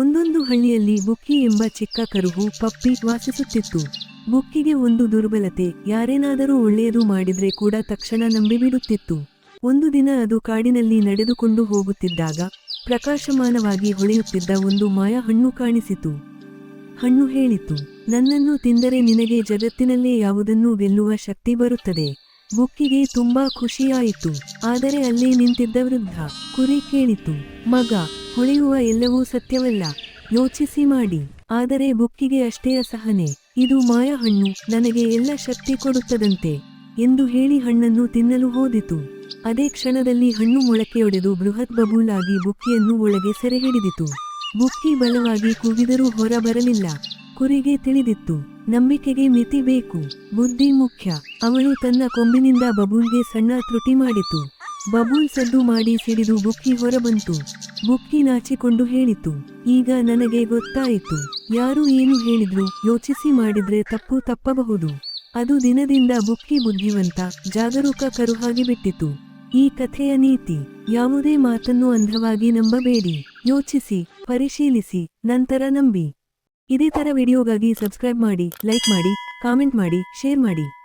ಒಂದೊಂದು ಹಳ್ಳಿಯಲ್ಲಿ ಬುಕ್ಕಿ ಎಂಬ ಚಿಕ್ಕ ಕರುವು ಪಪ್ಪಿ ವಾಸಿಸುತ್ತಿತ್ತು. ಬುಕ್ಕಿಗೆ ಒಂದು ದುರ್ಬಲತೆ, ಯಾರೇನಾದರೂ ಒಳ್ಳೆಯದು ಮಾಡಿದ್ರೆ ಕೂಡ ತಕ್ಷಣ ನಂಬಿಬಿಡುತ್ತಿತ್ತು. ಒಂದು ದಿನ ಅದು ಕಾಡಿನಲ್ಲಿ ನಡೆದುಕೊಂಡು ಹೋಗುತ್ತಿದ್ದಾಗ ಪ್ರಕಾಶಮಾನವಾಗಿ ಹೊಳೆಯುತ್ತಿದ್ದ ಒಂದು ಮಾಯ ಹಣ್ಣು ಕಾಣಿಸಿತು. ಹಣ್ಣು ಹೇಳಿತು, ನನ್ನನ್ನು ತಿಂದರೆ ನಿನಗೆ ಜಗತ್ತಿನಲ್ಲೇ ಯಾವುದನ್ನೂ ಗೆಲ್ಲುವ ಶಕ್ತಿ ಬರುತ್ತದೆ. ಬುಕ್ಕಿಗೆ ತುಂಬಾ ಖುಷಿಯಾಯಿತು, ಆದರೆ ಅಲ್ಲೇ ನಿಂತಿದ್ದ ವೃದ್ಧ. ಕುರಿ ಕೇಳಿತು, ಮಗ ಹೊಳೆಯುವ ಎಲ್ಲವೂ ಸತ್ಯವಲ್ಲ. ಯೋಚಿಸಿ ಮಾಡಿ. ಆದರೆ ಬುಕ್ಕಿಗೆ ಅಷ್ಟೇ ಅಸಹನೆ. ಇದು ಮಾಯ ಹಣ್ಣು. ನನಗೆ ಎಲ್ಲ ಶಕ್ತಿ ಕೊಡುತ್ತದಂತೆ ಎಂದು ಹೇಳಿ ಹಣ್ಣನ್ನು ತಿನ್ನಲು ಹೋದಿತು. ಅದೇ ಕ್ಷಣದಲ್ಲಿ ಹಣ್ಣು ಮೊಳಕೆಯೊಡೆದು ಬೃಹತ್ ಬಬೂಲಾಗಿ ಬುಕ್ಕಿಯನ್ನು ಒಳಗೆ ಸೆರೆಹಿಡಿದಿತು. ಬುಕ್ಕಿ ಬಲವಾಗಿ ಕೂಗಿದರೂ ಹೊರ ಬರಲಿಲ್ಲ. ಕುರಿಗೆ ತಿಳಿದಿತ್ತು. ನಂಬಿಕೆಗೆ ಮಿತಿ ಬೇಕು. ಬುದ್ಧಿ ಮುಖ್ಯ. ಅವಳು ತನ್ನ ಕೊಂಬಿನಿಂದ ಬಬೂಲ್ಗೆ ಸಣ್ಣ ತ್ರುಟಿ ಮಾಡಿತು. ಬಬೂಲ್ ಸದ್ದು ಮಾಡಿ ಸಿಡಿದು ಬುಕ್ಕಿ ಹೊರಬಂತು. ಬುಕ್ಕಿ ನಾಚಿಕೊಂಡು ಹೇಳಿತು. ಈಗ ನನಗೆ ಗೊತ್ತಾಯಿತು. ಯಾರು ಏನು ಹೇಳಿದ್ರು ಯೋಚಿಸಿ ಮಾಡಿದ್ರೆ ತಪ್ಪು ತಪ್ಪಬಹುದು. ಅದು ದಿನದಿಂದ ಬುಕ್ಕಿ ಬುದ್ಧಿವಂತ, ಜಾಗರೂಕ ಕರುಹಾಗಿ ಬಿಟ್ಟಿತು. ಈ ಕಥೆಯ ನೀತಿ, ಯಾವುದೇ ಮಾತನ್ನು ಅಂಧವಾಗಿ ನಂಬಬೇಡಿ. ಯೋಚಿಸಿ, ಪರಿಶೀಲಿಸಿ, ನಂತರ ನಂಬಿ. ಇದೇ ತರ ವಿಡಿಯೋಗಾಗಿ ಸಬ್ಸ್ಕ್ರೈಬ್ ಮಾಡಿ, ಲೈಕ್ ಮಾಡಿ, ಕಾಮೆಂಟ್ ಮಾಡಿ, ಶೇರ್ ಮಾಡಿ.